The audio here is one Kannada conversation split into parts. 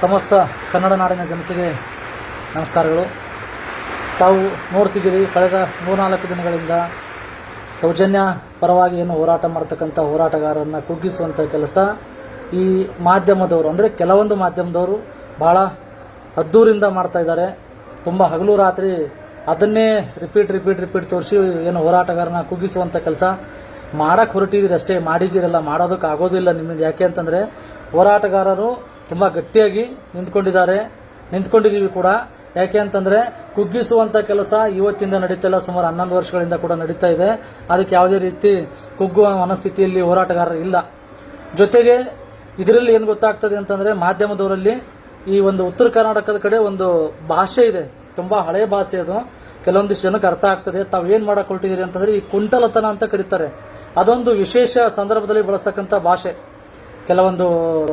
ಸಮಸ್ತ ಕನ್ನಡ ನಾಡಿನ ಜನತೆಗೆ ನಮಸ್ಕಾರಗಳು. ತಾವು ನೋಡ್ತಿದ್ದೀರಿ, ಕಳೆದ ಮೂರ್ನಾಲ್ಕು ದಿನಗಳಿಂದ ಸೌಜನ್ಯ ಪರವಾಗಿ ಏನು ಹೋರಾಟ ಮಾಡ್ತಕ್ಕಂಥ ಹೋರಾಟಗಾರರನ್ನು ಕುಗ್ಗಿಸುವಂಥ ಕೆಲಸ ಈ ಮಾಧ್ಯಮದವರು, ಅಂದರೆ ಕೆಲವೊಂದು ಮಾಧ್ಯಮದವರು ಭಾಳ ಅದ್ದೂರಿಂದ ಮಾಡ್ತಾ ಇದ್ದಾರೆ. ತುಂಬ ಹಗಲು ರಾತ್ರಿ ಅದನ್ನೇ ರಿಪೀಟ್ ರಿಪೀಟ್ ರಿಪೀಟ್ ತೋರಿಸಿ ಏನು ಹೋರಾಟಗಾರನ ಕುಗ್ಗಿಸುವಂಥ ಕೆಲಸ ಮಾಡಕ್ಕೆ ಹೊರಟಿದ್ದೀರಿ ಅಷ್ಟೇ, ಮಾಡಿದ್ದೀರಲ್ಲ ಮಾಡೋದಕ್ಕೆ ಆಗೋದಿಲ್ಲ ನಿಮ್ಮಿಂದ. ಯಾಕೆ ಅಂತಂದರೆ ಹೋರಾಟಗಾರರು ತುಂಬ ಗಟ್ಟಿಯಾಗಿ ನಿಂತ್ಕೊಂಡಿದ್ದಾರೆ. ನಿಂತ್ಕೊಂಡಿದ್ದೀವಿ ಕೂಡ. ಯಾಕೆ ಅಂತಂದರೆ ಕುಗ್ಗಿಸುವಂಥ ಕೆಲಸ ಇವತ್ತಿಂದ ನಡೀತಿಲ್ಲ ಸುಮಾರು ಹನ್ನೊಂದು ವರ್ಷಗಳಿಂದ ಕೂಡ ನಡೀತಾ ಇದೆ. ಅದಕ್ಕೆ ಯಾವುದೇ ರೀತಿ ಕುಗ್ಗುವ ಮನಸ್ಥಿತಿಯಲ್ಲಿ ಹೋರಾಟಗಾರರು ಇಲ್ಲ. ಜೊತೆಗೆ ಇದರಲ್ಲಿ ಏನು ಗೊತ್ತಾಗ್ತದೆ ಅಂತಂದರೆ ಮಾಧ್ಯಮದವರಲ್ಲಿ ಈ ಒಂದು ಉತ್ತರ ಕರ್ನಾಟಕದ ಕಡೆ ಒಂದು ಭಾಷೆ ಇದೆ. ತುಂಬ ಹಳೆಯ ಭಾಷೆ ಅದು. ಕೆಲವೊಂದಿಷ್ಟು ಜನಕ್ಕೆ ಅರ್ಥ ಆಗ್ತದೆ. ತಾವು ಏನು ಮಾಡಕ್ಕೆ ಹೊರಟಿದ್ದೀರಿ ಅಂತಂದರೆ ಈ ಕುಂಟಲತನ ಅಂತ ಕರೀತಾರೆ. ಅದೊಂದು ವಿಶೇಷ ಸಂದರ್ಭದಲ್ಲಿ ಬಳಸ್ತಕ್ಕಂಥ ಭಾಷೆ. ಕೆಲವೊಂದು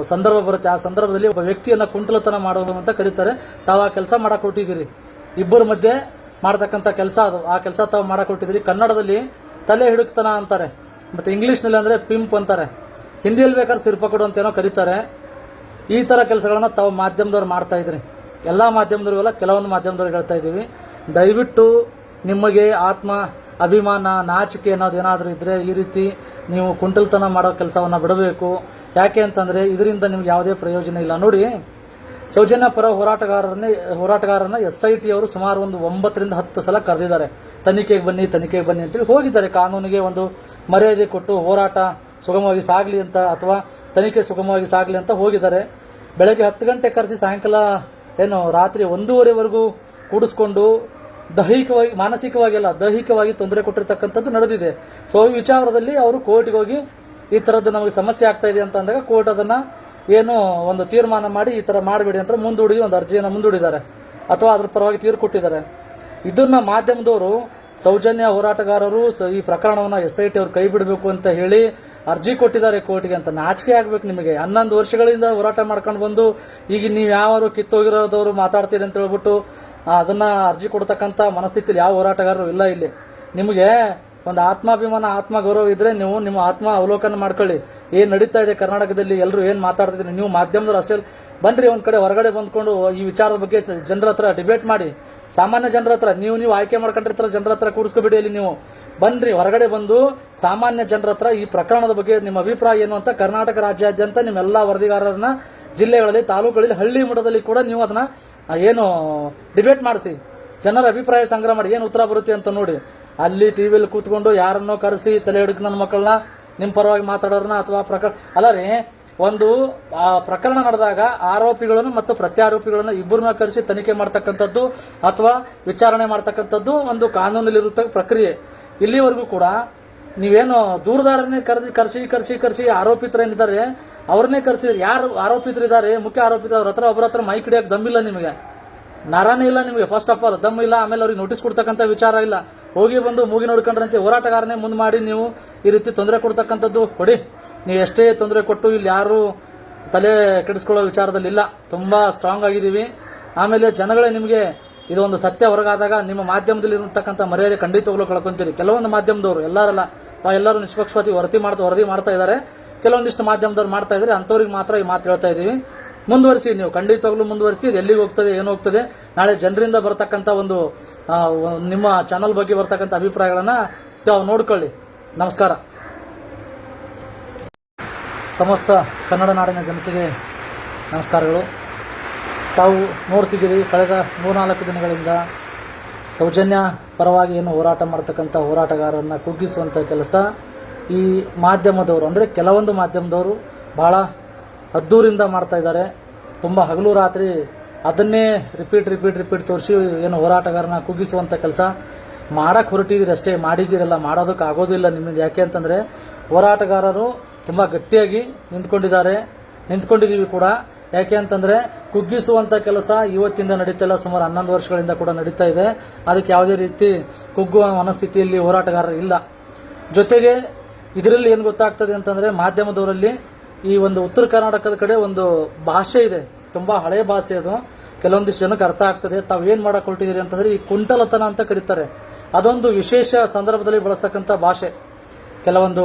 ಸಂದರ್ಭ ಬರುತ್ತೆ. ಆ ಸಂದರ್ಭದಲ್ಲಿ ಒಬ್ಬ ವ್ಯಕ್ತಿಯನ್ನ ಕುಂಟಲತನ ಮಾಡೋದು ಅಂತ ಕರೀತಾರೆ. ತಾವು ಆ ಕೆಲಸ ಮಾಡಕ್ ಹೊರಟಿದ್ದೀರಿ ಇಬ್ಬರ ಮಧ್ಯೆ ಮಾಡತಕ್ಕಂಥ ಕೆಲಸ ಅದು. ಆ ಕೆಲಸ ತಾವು ಮಾಡಕ್ ಹೊರಟಿದ್ದೀರಿ ಕನ್ನಡದಲ್ಲಿ ತಲೆ ಹಿಡುಕ್ತನ ಅಂತಾರೆ. ಮತ್ತೆ ಇಂಗ್ಲೀಷ್ನಲ್ಲಿ ಅಂದ್ರೆ ಪಿಂಪ್ ಅಂತಾರೆ. ಹಿಂದಿಯಲ್ಲಿ ಬೇಕಾದ್ರೆ ಸಿರ್ಪ ಕೊಡು ಅಂತ ಏನೋ ಕರೀತಾರೆ. ಈ ಥರ ಕೆಲಸಗಳನ್ನ ತಾವು ಮಾಧ್ಯಮದವ್ರು ಮಾಡ್ತಾ ಇದ್ರಿ. ಎಲ್ಲ ಮಾಧ್ಯಮದವ್ರಿಗೆಲ್ಲ ಕೆಲವೊಂದು ಮಾಧ್ಯಮದವ್ರಿಗೆ ಹೇಳ್ತಾ ಇದ್ದೀವಿ. ದಯವಿಟ್ಟು ನಿಮಗೆ ಆತ್ಮ ಅಭಿಮಾನ, ನಾಚಿಕೆ ಅನ್ನೋದು ಏನಾದರೂ ಇದ್ದರೆ ಈ ರೀತಿ ನೀವು ಕುಂಟಲ್ತನ ಮಾಡೋ ಕೆಲಸವನ್ನು ಬಿಡಬೇಕು. ಯಾಕೆ ಅಂತಂದರೆ ಇದರಿಂದ ನಿಮ್ಗೆ ಯಾವುದೇ ಪ್ರಯೋಜನ ಇಲ್ಲ. ನೋಡಿ, ಸೌಜನ್ಯ ಪರ ಹೋರಾಟಗಾರರನ್ನೇ, ಹೋರಾಟಗಾರರನ್ನ ಎಸ್ ಐ ಟಿ ಅವರು ಸುಮಾರು ಒಂದು ಒಂಬತ್ತರಿಂದ ಹತ್ತು ಸಲ ಕರೆದಿದ್ದಾರೆ. ತನಿಖೆಗೆ ಬನ್ನಿ ತನಿಖೆಗೆ ಬನ್ನಿ ಅಂತೇಳಿ ಹೋಗಿದ್ದಾರೆ. ಕಾನೂನಿಗೆ ಒಂದು ಮರ್ಯಾದೆ ಕೊಟ್ಟು ಹೋರಾಟ ಸುಗಮವಾಗಿ ಸಾಗಲಿ ಅಂತ ಅಥವಾ ತನಿಖೆ ಸುಗಮವಾಗಿ ಸಾಗಲಿ ಅಂತ ಹೋಗಿದ್ದಾರೆ. ಬೆಳಗ್ಗೆ ಹತ್ತು ಗಂಟೆ ಕರೆಸಿ ಸಾಯಂಕಾಲ, ಏನು, ರಾತ್ರಿ ಒಂದೂವರೆವರೆಗೂ ಕೂಡಿಸ್ಕೊಂಡು ದೈಹಿಕವಾಗಿ ಮಾನಸಿಕವಾಗಿ ಅಲ್ಲ ದೈಹಿಕವಾಗಿ ತೊಂದರೆ ಕೊಟ್ಟಿರ್ತಕ್ಕಂಥದ್ದು ನಡೆದಿದೆ. ಸೊ ಈ ವಿಚಾರದಲ್ಲಿ ಅವರು ಕೋರ್ಟ್ಗೆ ಹೋಗಿ ಈ ಥರದ್ದು ನಮಗೆ ಸಮಸ್ಯೆ ಆಗ್ತಾ ಇದೆ ಅಂತ ಅಂದಾಗ ಕೋರ್ಟ್ ಅದನ್ನ ಏನು ಒಂದು ತೀರ್ಮಾನ ಮಾಡಿ ಈ ಥರ ಮಾಡಬೇಡಿ ಅಂತ ಮುಂದೂಡಿ ಒಂದು ಅರ್ಜಿಯನ್ನು ಮುಂದೂಡಿದ್ದಾರೆ. ಅಥವಾ ಅದ್ರ ಪರವಾಗಿ ತೀರು ಕೊಟ್ಟಿದ್ದಾರೆ. ಇದನ್ನ ಮಾಧ್ಯಮದವರು ಸೌಜನ್ಯ ಹೋರಾಟಗಾರರು ಈ ಪ್ರಕರಣವನ್ನು ಎಸ್ ಐ ಟಿ ಅವ್ರು ಕೈ ಬಿಡಬೇಕು ಅಂತ ಹೇಳಿ ಅರ್ಜಿ ಕೊಟ್ಟಿದ್ದಾರೆ ಕೋರ್ಟ್ಗೆ ಅಂತ ನಾಚಿಕೆ ಆಗ್ಬೇಕು ನಿಮಗೆ. ಹನ್ನೊಂದು ವರ್ಷಗಳಿಂದ ಹೋರಾಟ ಮಾಡ್ಕೊಂಡು ಬಂದು ಈಗ ನೀವು ಯಾರು ಕಿತ್ತೋಗಿರೋದವರು ಮಾತಾಡ್ತೀರಿ ಅಂತ ಹೇಳ್ಬಿಟ್ಟು ಅದನ್ನ ಅರ್ಜಿ ಕೊಡ್ತಕ್ಕಂಥ ಮನಸ್ಥಿತಿಲಿ ಯಾವ ಹೋರಾಟಗಾರರು ಇಲ್ಲ ಇಲ್ಲಿ. ನಿಮಗೆ ಒಂದು ಆತ್ಮಾಭಿಮಾನ ಆತ್ಮ ಗೌರವ ಇದ್ರೆ ನೀವು ನಿಮ್ಮ ಆತ್ಮ ಅವಲೋಕನ ಮಾಡ್ಕೊಳ್ಳಿ. ಏನ್ ನಡೀತಾ ಇದೆ ಕರ್ನಾಟಕದಲ್ಲಿ ಎಲ್ಲರೂ ಏನ್ ಮಾತಾಡ್ತಿದ್ದೀರಿ ನೀವು ಮಾಧ್ಯಮದವ್ರು ಅಷ್ಟೇ ಬನ್ರಿ, ಒಂದ್ ಕಡೆ ಹೊರಗಡೆ ಬಂದ್ಕೊಂಡು ಈ ವಿಚಾರದ ಬಗ್ಗೆ ಜನರ ಹತ್ರ ಡಿಬೇಟ್ ಮಾಡಿ. ಸಾಮಾನ್ಯ ಜನರ ಹತ್ರ, ನೀವು ನೀವು ಆಯ್ಕೆ ಮಾಡ್ಕೊಂಡಿರ್ತಾರ, ಜನರ ಹತ್ರ ಕೂಡಿಸ್ಕೊಬಿಡಿ ಇಲ್ಲಿ ನೀವು. ಬನ್ರಿ, ಹೊರಗಡೆ ಬಂದು ಸಾಮಾನ್ಯ ಜನರ ಹತ್ರ ಈ ಪ್ರಕರಣದ ಬಗ್ಗೆ ನಿಮ್ಮ ಅಭಿಪ್ರಾಯ ಏನು ಅಂತ ಕರ್ನಾಟಕ ರಾಜ್ಯಾದ್ಯಂತ ನಿಮ್ಮೆಲ್ಲ ವರದಿಗಾರರನ್ನ ಜಿಲ್ಲೆಗಳಲ್ಲಿ, ತಾಲೂಕುಗಳಲ್ಲಿ, ಹಳ್ಳಿ ಮಟ್ಟದಲ್ಲಿ ಕೂಡ ನೀವು ಅದನ್ನ ಏನು ಡಿಬೇಟ್ ಮಾಡಿಸಿ. ಜನರ ಅಭಿಪ್ರಾಯ ಸಂಗ್ರಹ ಮಾಡಿ, ಏನು ಉತ್ತರ ಬರುತ್ತೆ ಅಂತ ನೋಡಿ. ಅಲ್ಲಿ ಟಿವಿಯಲ್ಲಿ ಕೂತ್ಕೊಂಡು ಯಾರನ್ನೋ ಕರೆಸಿ ತಲೆ ಹಿಡಕ್ ನನ್ನ ಮಕ್ಕಳನ್ನ ನಿಮ್ಮ ಪರವಾಗಿ ಮಾತಾಡೋರನ್ನ ಅಥವಾ ಪ್ರಕರಣ ಅಲ್ಲ ರೀ, ಒಂದು, ಆ, ಪ್ರಕರಣ ನಡೆದಾಗ ಆರೋಪಿಗಳನ್ನು ಮತ್ತು ಪ್ರತ್ಯಾರೋಪಿಗಳನ್ನು ಇಬ್ಬರನ್ನ ಕರೆಸಿ ತನಿಖೆ ಮಾಡ್ತಕ್ಕಂಥದ್ದು ಅಥವಾ ವಿಚಾರಣೆ ಮಾಡ್ತಕ್ಕಂಥದ್ದು ಒಂದು ಕಾನೂನಲ್ಲಿರುತ್ತೆ ಪ್ರಕ್ರಿಯೆ. ಇಲ್ಲಿವರೆಗೂ ಕೂಡ ನೀವೇನು ದೂರದಾರನ್ನೇ ಕರೆದಿ, ಕರೆಸಿ ಕರೆಸಿ, ಕರ್ಸಿ ಆರೋಪಿತರೇನಿದ್ದಾರೆ ಅವ್ರನ್ನೇ ಕರೆಸಿ ಯಾರು ಆರೋಪಿತರಿದ್ದಾರೆ, ಮುಖ್ಯ ಆರೋಪಿತ ಅವ್ರ ಹತ್ರ ಒಬ್ಬರ ಹತ್ರ ಮೈಕ್ ಹಿಡಿಯಕ್ಕೆ ದಮ್ಮಿಲ್ಲ ನಿಮಗೆ. ನರಾನೇ ಇಲ್ಲ ನಿಮಗೆ ಫಸ್ಟ್ ಆಫ್ ಆಲ್ ದಮ್ ಇಲ್ಲ, ಆಮೇಲೆ ಅವ್ರಿಗೆ ನೋಟಿಸ್ ಕೊಡ್ತಕ್ಕಂಥ ವಿಚಾರ ಇಲ್ಲ. ಹೋಗಿ ಬಂದು ಮೂಗಿ ನೋಡ್ಕೊಂಡ್ರಂತೆ ಹೋರಾಟಗಾರನೇ ಮುಂದೆ ಮಾಡಿ ನೀವು ಈ ರೀತಿ ತೊಂದರೆ ಕೊಡ್ತಕ್ಕಂಥದ್ದು ಕೊಡಿ. ನೀವು ಎಷ್ಟೇ ತೊಂದರೆ ಕೊಟ್ಟು ಇಲ್ಲಿ ಯಾರು ತಲೆ ಕೆಡಿಸ್ಕೊಳ್ಳೋ ವಿಚಾರದಲ್ಲಿ ಇಲ್ಲ. ತುಂಬಾ ಸ್ಟ್ರಾಂಗ್ ಆಗಿದ್ದೀವಿ. ಆಮೇಲೆ ಜನಗಳೇ ನಿಮಗೆ ಇದೊಂದು ಸತ್ಯ ಹೊರಗಾದಾಗ ನಿಮ್ಮ ಮಾಧ್ಯಮದಲ್ಲಿ ಇರತಕ್ಕಂಥ ಮರ್ಯಾದೆ ಖಂಡಿತವಾಗ್ಲೂ ಕಳ್ಕೊಂತೀರಿ. ಕೆಲವೊಂದು ಮಾಧ್ಯಮದವರು, ಎಲ್ಲರಲ್ಲ ಎಲ್ಲರೂ ನಿಷ್ಪಕ್ಷವಾಗಿ ವರದಿ ಮಾಡ್ತಾ ವರದಿ ಮಾಡ್ತಾ ಇದ್ದಾರೆ. ಕೆಲವೊಂದಿಷ್ಟು ಮಾಧ್ಯಮದವ್ರು ಮಾಡ್ತಾ ಇದ್ದಾರೆ ಅಂಥವ್ರಿಗೆ ಮಾತ್ರ ಈ ಮಾತು ಹೇಳ್ತಾ ಇದ್ದೀವಿ ಮುಂದುವರಿಸಿ ನೀವು, ಖಂಡಿತವಾಗ್ಲೂ ಮುಂದುವರಿಸಿ, ಎಲ್ಲಿಗೆ ಹೋಗ್ತದೆ, ಏನು ಹೋಗ್ತದೆ. ನಾಳೆ ಜನರಿಂದ ಬರ್ತಕ್ಕಂಥ ಒಂದು ನಿಮ್ಮ ಚಾನಲ್ ಬಗ್ಗೆ ಬರ್ತಕ್ಕಂಥ ಅಭಿಪ್ರಾಯಗಳನ್ನು ತಾವು ನೋಡ್ಕೊಳ್ಳಿ. ನಮಸ್ಕಾರ. ಸಮಸ್ತ ಕನ್ನಡ ನಾಡಿನ ಜನತೆಗೆ ನಮಸ್ಕಾರಗಳು. ತಾವು ನೋಡ್ತಿದ್ದೀರಿ, ಕಳೆದ ಮೂರ್ನಾಲ್ಕು ದಿನಗಳಿಂದ ಸೌಜನ್ಯ ಪರವಾಗಿ ಏನು ಹೋರಾಟ ಮಾಡ್ತಕ್ಕಂಥ ಹೋರಾಟಗಾರರನ್ನ ಕುಗ್ಗಿಸುವಂಥ ಕೆಲಸ. ಈ ಮಾಧ್ಯಮದವರು, ಅಂದರೆ ಕೆಲವೊಂದು ಮಾಧ್ಯಮದವರು ಭಾಳ ಅದ್ದೂರಿಂದ ಮಾಡ್ತಾ ಇದ್ದಾರೆ. ತುಂಬ ಹಗಲು ರಾತ್ರಿ ಅದನ್ನೇ ರಿಪೀಟ್ ರಿಪೀಟ್ ರಿಪೀಟ್ ತೋರಿಸಿ ಏನು ಹೋರಾಟಗಾರನ ಕುಗ್ಗಿಸುವಂಥ ಕೆಲಸ ಮಾಡಕ್ಕೆ ಹೊರಟಿದ್ದೀರಿ ಅಷ್ಟೇ ಮಾಡಿದ್ದೀರಲ್ಲ ಮಾಡೋದಕ್ಕೆ ಆಗೋದಿಲ್ಲ ನಿಮ್ಮಿಂದ. ಯಾಕೆ ಅಂತಂದರೆ ಹೋರಾಟಗಾರರು ತುಂಬ ಗಟ್ಟಿಯಾಗಿ ನಿಂತ್ಕೊಂಡಿದ್ದಾರೆ ನಿಂತ್ಕೊಂಡಿದ್ದೀವಿ ಕೂಡ. ಯಾಕೆ ಅಂತಂದರೆ ಕುಗ್ಗಿಸುವಂಥ ಕೆಲಸ ಇವತ್ತಿಂದ ನಡೀತಿಲ್ಲ ಸುಮಾರು ಹನ್ನೊಂದು ವರ್ಷಗಳಿಂದ ಕೂಡ ನಡೀತಾ ಇದೆ. ಅದಕ್ಕೆ ಯಾವುದೇ ರೀತಿ ಕುಗ್ಗುವ ಮನಸ್ಥಿತಿಯಲ್ಲಿ ಹೋರಾಟಗಾರರು ಇಲ್ಲ. ಜೊತೆಗೆ ಇದರಲ್ಲಿ ಏನು ಗೊತ್ತಾಗ್ತದೆ ಅಂತಂದ್ರೆ ಮಾಧ್ಯಮದವರಲ್ಲಿ ಈ ಒಂದು ಉತ್ತರ ಕರ್ನಾಟಕದ ಕಡೆ ಒಂದು ಭಾಷೆ ಇದೆ. ತುಂಬಾ ಹಳೆಯ ಭಾಷೆ ಅದು. ಕೆಲವೊಂದಿಷ್ಟು ಜನಕ್ಕೆ ಅರ್ಥ ಆಗ್ತದೆ. ತಾವು ಏನ್ ಮಾಡಕ್ ಹೊರಟಿದ್ದೀರಿ ಅಂತಂದ್ರೆ ಈ ಕುಂಟಲತನ ಅಂತ ಕರೀತಾರೆ. ಅದೊಂದು ವಿಶೇಷ ಸಂದರ್ಭದಲ್ಲಿ ಬಳಸ್ತಕ್ಕಂಥ ಭಾಷೆ. ಕೆಲವೊಂದು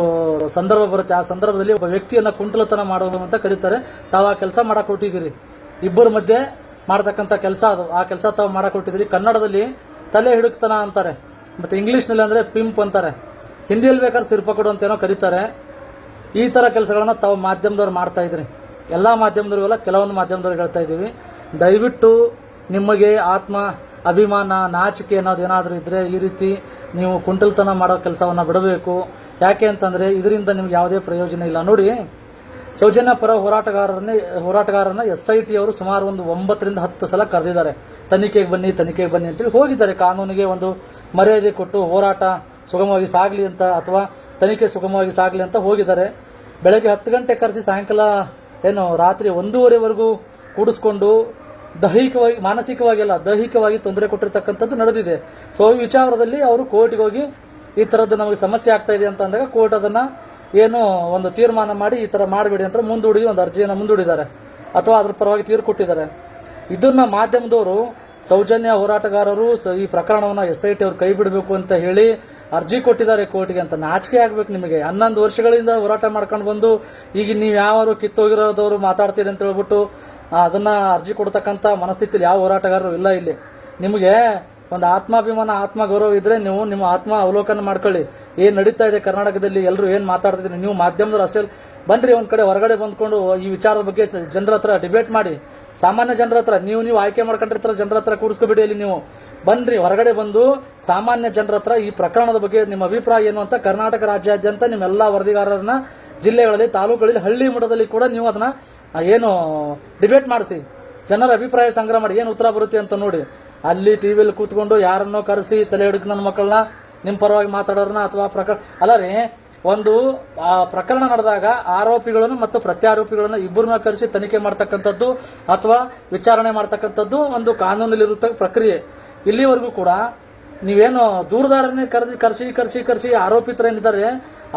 ಸಂದರ್ಭ ಬರುತ್ತೆ. ಆ ಸಂದರ್ಭದಲ್ಲಿ ಒಬ್ಬ ವ್ಯಕ್ತಿಯನ್ನ ಕುಂಟಲತನ ಮಾಡೋದು ಅಂತ ಕರೀತಾರೆ. ತಾವು ಆ ಕೆಲಸ ಮಾಡಕ್ಕೆ ಹೊರಟಿದ್ದೀರಿ ಇಬ್ಬರ ಮಧ್ಯೆ ಮಾಡ್ತಕ್ಕಂಥ ಕೆಲಸ ಅದು. ಆ ಕೆಲಸ ತಾವು ಮಾಡಕ್ ಹೊರಟಿದ್ದೀರಿ ಕನ್ನಡದಲ್ಲಿ ತಲೆ ಹಿಡುಕ್ತನ ಅಂತಾರೆ. ಮತ್ತೆ ಇಂಗ್ಲೀಷ್ನಲ್ಲಿ ಅಂದ್ರೆ ಪಿಂಪ್ ಅಂತಾರೆ. ಹಿಂದಿಯಲ್ಲಿ ಬೇಕಾದ್ರೆ ಸಿರ್ಪ ಅಂತೇನೋ ಕರೀತಾರೆ. ಈ ಥರ ಕೆಲಸಗಳನ್ನು ತಾವು ಮಾಧ್ಯಮದವ್ರು ಮಾಡ್ತಾ ಇದ್ರಿ. ಎಲ್ಲ ಮಾಧ್ಯಮದವ್ರಿಗೆಲ್ಲ ಕೆಲವೊಂದು ಮಾಧ್ಯಮದವ್ರಿಗೆ ಹೇಳ್ತಾ ಇದ್ದೀವಿ. ದಯವಿಟ್ಟು ನಿಮಗೆ ಆತ್ಮ, ಅಭಿಮಾನ, ನಾಚಿಕೆ ಅನ್ನೋದು ಏನಾದರೂ ಇದ್ದರೆ ಈ ರೀತಿ ನೀವು ಕುಂಟಲ್ತನ ಮಾಡೋ ಕೆಲಸವನ್ನು ಬಿಡಬೇಕು. ಯಾಕೆ ಅಂತಂದರೆ ಇದರಿಂದ ನಿಮ್ಗೆ ಯಾವುದೇ ಪ್ರಯೋಜನ ಇಲ್ಲ. ನೋಡಿ, ಸೌಜನ್ಯ ಪರ ಹೋರಾಟಗಾರರನ್ನೇ, ಹೋರಾಟಗಾರರನ್ನ ಎಸ್ ಐ ಟಿ ಅವರು ಸುಮಾರು ಒಂದು ಒಂಬತ್ತರಿಂದ ಹತ್ತು ಸಲ ಕರೆದಿದ್ದಾರೆ. ತನಿಖೆಗೆ ಬನ್ನಿ ತನಿಖೆಗೆ ಬನ್ನಿ ಅಂತೇಳಿ ಹೋಗಿದ್ದಾರೆ. ಕಾನೂನಿಗೆ ಒಂದು ಮರ್ಯಾದೆ ಕೊಟ್ಟು ಹೋರಾಟ ಸುಗಮವಾಗಿ ಸಾಗಲಿ ಅಂತ ಅಥವಾ ತನಿಖೆ ಸುಗಮವಾಗಿ ಸಾಗಲಿ ಅಂತ ಹೋಗಿದ್ದಾರೆ. ಬೆಳಗ್ಗೆ ಹತ್ತು ಗಂಟೆ ಕರೆಸಿ ಸಾಯಂಕಾಲ ಏನು ರಾತ್ರಿ ಒಂದೂವರೆವರೆಗೂ ಕೂಡಿಸ್ಕೊಂಡು ದೈಹಿಕವಾಗಿ, ಮಾನಸಿಕವಾಗಿ ಅಲ್ಲ, ದೈಹಿಕವಾಗಿ ತೊಂದರೆ ಕೊಟ್ಟಿರ್ತಕ್ಕಂಥದ್ದು ನಡೆದಿದೆ. ಸೊ ಈ ವಿಚಾರದಲ್ಲಿ ಅವರು ಕೋರ್ಟ್ಗೆ ಹೋಗಿ ಈ ಥರದ್ದು ನಮಗೆ ಸಮಸ್ಯೆ ಆಗ್ತಾ ಇದೆ ಅಂತ ಅಂದಾಗ ಕೋರ್ಟ್ ಅದನ್ನು ಏನು ಒಂದು ತೀರ್ಮಾನ ಮಾಡಿ ಈ ಥರ ಮಾಡಬೇಡಿ ಅಂತ ಮುಂದೂಡಿ ಒಂದು ಅರ್ಜಿಯನ್ನು ಮುಂದೂಡಿದ್ದಾರೆ. ಅಥವಾ ಅದ್ರ ಪರವಾಗಿ ತೀರು ಕೊಟ್ಟಿದ್ದಾರೆ. ಇದನ್ನು ಮಾಧ್ಯಮದವರು ಸೌಜನ್ಯ ಹೋರಾಟಗಾರರು ಈ ಪ್ರಕರಣವನ್ನು ಎಸ್ ಐ ಟಿ ಅವ್ರು ಕೈ ಬಿಡಬೇಕು ಅಂತ ಹೇಳಿ ಅರ್ಜಿ ಕೊಟ್ಟಿದ್ದಾರೆ ಕೋರ್ಟ್ಗೆ ಅಂತ ನಾಚಿಕೆ ಆಗ್ಬೇಕು ನಿಮಗೆ. ಹನ್ನೊಂದು ವರ್ಷಗಳಿಂದ ಹೋರಾಟ ಮಾಡ್ಕೊಂಡು ಬಂದು ಈಗ ನೀವು ಯಾರು ಕಿತ್ತೋಗಿರೋದವರು ಮಾತಾಡ್ತೀರಿ ಅಂತ ಹೇಳ್ಬಿಟ್ಟು ಅದನ್ನ ಅರ್ಜಿ ಕೊಡ್ತಕ್ಕಂಥ ಮನಸ್ಥಿತಿಲಿ ಯಾವ ಹೋರಾಟಗಾರರು ಇಲ್ಲ ಇಲ್ಲಿ. ನಿಮಗೆ ಒಂದು ಆತ್ಮಾಭಿಮಾನ ಆತ್ಮ ಗೌರವ ಇದ್ರೆ ನೀವು ನಿಮ್ಮ ಆತ್ಮ ಅವಲೋಕನ ಮಾಡ್ಕೊಳ್ಳಿ. ಏನ್ ನಡೀತಾ ಇದೆ ಕರ್ನಾಟಕದಲ್ಲಿ ಎಲ್ಲರೂ ಏನ್ ಮಾತಾಡ್ತಿದ್ದೀರಿ ನೀವು ಮಾಧ್ಯಮದವ್ರು ಅಷ್ಟೇ ಬನ್ರಿ, ಒಂದ್ ಕಡೆ ಹೊರಗಡೆ ಬಂದ್ಕೊಂಡು ಈ ವಿಚಾರದ ಬಗ್ಗೆ ಜನರ ಹತ್ರ ಡಿಬೇಟ್ ಮಾಡಿ. ಸಾಮಾನ್ಯ ಜನರ ಹತ್ರ, ನೀವು ನೀವು ಆಯ್ಕೆ ಮಾಡ್ಕೊಂಡಿರ್ತಾರ ಜನರ ಹತ್ರ ಕೂಡಿಸ್ಕೊಬಿಡಿ ಇಲ್ಲಿ ನೀವು. ಬನ್ರಿ, ಹೊರಗಡೆ ಬಂದು ಸಾಮಾನ್ಯ ಜನರ ಹತ್ರ ಈ ಪ್ರಕರಣದ ಬಗ್ಗೆ ನಿಮ್ಮ ಅಭಿಪ್ರಾಯ ಏನು ಅಂತ ಕರ್ನಾಟಕ ರಾಜ್ಯಾದ್ಯಂತ ನಿಮ್ಮೆಲ್ಲ ವರದಿಗಾರರನ್ನ ಜಿಲ್ಲೆಗಳಲ್ಲಿ, ತಾಲೂಕುಗಳಲ್ಲಿ, ಹಳ್ಳಿ ಮಟ್ಟದಲ್ಲಿ ಕೂಡ ನೀವು ಅದನ್ನ ಏನು ಡಿಬೇಟ್ ಮಾಡಿಸಿ. ಜನರ ಅಭಿಪ್ರಾಯ ಸಂಗ್ರಹ ಮಾಡಿ, ಏನು ಉತ್ತರ ಬರುತ್ತೆ ಅಂತ ನೋಡಿ. ಅಲ್ಲಿ ಟಿವಿಯಲ್ಲಿ ಕೂತ್ಕೊಂಡು ಯಾರನ್ನೋ ಕರೆಸಿ ತಲೆ ಹಿಡಕ್ ನನ್ನ ಮಕ್ಕಳನ್ನ ನಿಮ್ಮ ಪರವಾಗಿ ಮಾತಾಡೋರನ್ನ ಅಥವಾ ಪ್ರಕರಣ ಅಲ್ಲ ರೀ, ಒಂದು ಪ್ರಕರಣ ನಡೆದಾಗ ಆರೋಪಿಗಳನ್ನು ಮತ್ತು ಪ್ರತ್ಯಾರೋಪಿಗಳನ್ನು ಇಬ್ಬರನ್ನ ಕರೆಸಿ ತನಿಖೆ ಮಾಡ್ತಕ್ಕಂಥದ್ದು ಅಥವಾ ವಿಚಾರಣೆ ಮಾಡ್ತಕ್ಕಂಥದ್ದು ಒಂದು ಕಾನೂನಲ್ಲಿರುತ್ತೆ ಪ್ರಕ್ರಿಯೆ. ಇಲ್ಲಿವರೆಗೂ ಕೂಡ ನೀವೇನು ದೂರದಾರನ್ನೇ ಕರೆದಿ, ಕರೆಸಿ ಕರೆಸಿ ಕರೆಸಿ ಆರೋಪಿತರೇನಿದ್ದಾರೆ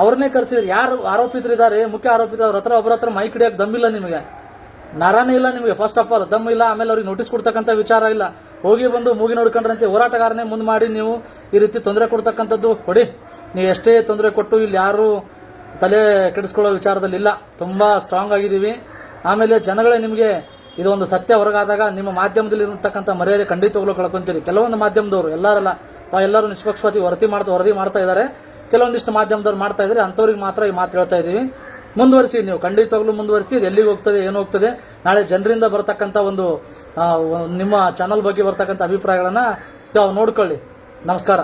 ಅವ್ರನ್ನೇ ಕರ್ಸಿದ್ರಿ ಯಾರು ಆರೋಪಿತರಿದ್ದಾರೆ, ಮುಖ್ಯ ಆರೋಪಿತ ಅವ್ರ ಹತ್ರ, ಒಬ್ಬರ ಹತ್ರ ಮೈಕ್ ಹಿಡಿಯಕ್ಕೆ ದಮ್ಮಿಲ್ಲ ನಿಮಗೆ. ನರನೇ ಇಲ್ಲ ನಿಮಗೆ. ಫಸ್ಟ್ ಆಫ್ ಆಲ್ ದಮ್ ಇಲ್ಲ, ಆಮೇಲೆ ಅವ್ರಿಗೆ ನೋಟಿಸ್ ಕೊಡ್ತಕ್ಕಂಥ ವಿಚಾರ ಇಲ್ಲ. ಹೋಗಿ ಬಂದು ಮೂಗಿ ನೋಡ್ಕೊಂಡ್ರಂತೆ, ಹೋರಾಟಗಾರನೇ ಮುಂದೆ ಮಾಡಿ ನೀವು ಈ ರೀತಿ ತೊಂದರೆ ಕೊಡ್ತಕ್ಕಂಥದ್ದು ಕೊಡಿ. ನೀವು ಎಷ್ಟೇ ತೊಂದರೆ ಕೊಟ್ಟು ಇಲ್ಲಿ ಯಾರು ತಲೆ ಕೆಡಿಸ್ಕೊಳ್ಳೋ ವಿಚಾರದಲ್ಲಿ ಇಲ್ಲ. ತುಂಬಾ ಸ್ಟ್ರಾಂಗ್ ಆಗಿದ್ದೀವಿ. ಆಮೇಲೆ ಜನಗಳೇ ನಿಮಗೆ ಇದು ಒಂದು ಸತ್ಯ ಹೊರಗಾದಾಗ ನಿಮ್ಮ ಮಾಧ್ಯಮದಲ್ಲಿ ಇರತಕ್ಕಂಥ ಮರ್ಯಾದೆ ಖಂಡಿತವಾಗ್ಲೂ ಕಳ್ಕೊಂತೀರಿ. ಕೆಲವೊಂದು ಮಾಧ್ಯಮದವರು, ಎಲ್ಲರಲ್ಲ ಎಲ್ಲರೂ ನಿಷ್ಪಕ್ಷಪಾತಿ ವರದಿ ಮಾಡ್ತಾ ವರದಿ ಮಾಡ್ತಾ ಇದ್ದಾರೆ. ಕೆಲವೊಂದಿಷ್ಟು ಮಾಧ್ಯಮದವ್ರು ಮಾಡ್ತಾ ಇದ್ದಾರೆ ಅಂಥವ್ರಿಗೆ ಮಾತ್ರ ಈ ಮಾತು ಹೇಳ್ತಾ ಇದ್ದೀವಿ ಮುಂದುವರಿಸಿ ನೀವು, ಖಂಡಿತವಾಗ್ಲೂ ಮುಂದುವರಿಸಿ ಇದು ಎಲ್ಲಿಗೆ ಹೋಗ್ತದೆ, ಏನು ಹೋಗ್ತದೆ. ನಾಳೆ ಜನರಿಂದ ಬರತಕ್ಕಂಥ ಒಂದು ನಿಮ್ಮ ಚಾನಲ್ ಬಗ್ಗೆ ಬರ್ತಕ್ಕಂಥ ಅಭಿಪ್ರಾಯಗಳನ್ನ ತಾವು ನೋಡ್ಕೊಳ್ಳಿ. ನಮಸ್ಕಾರ.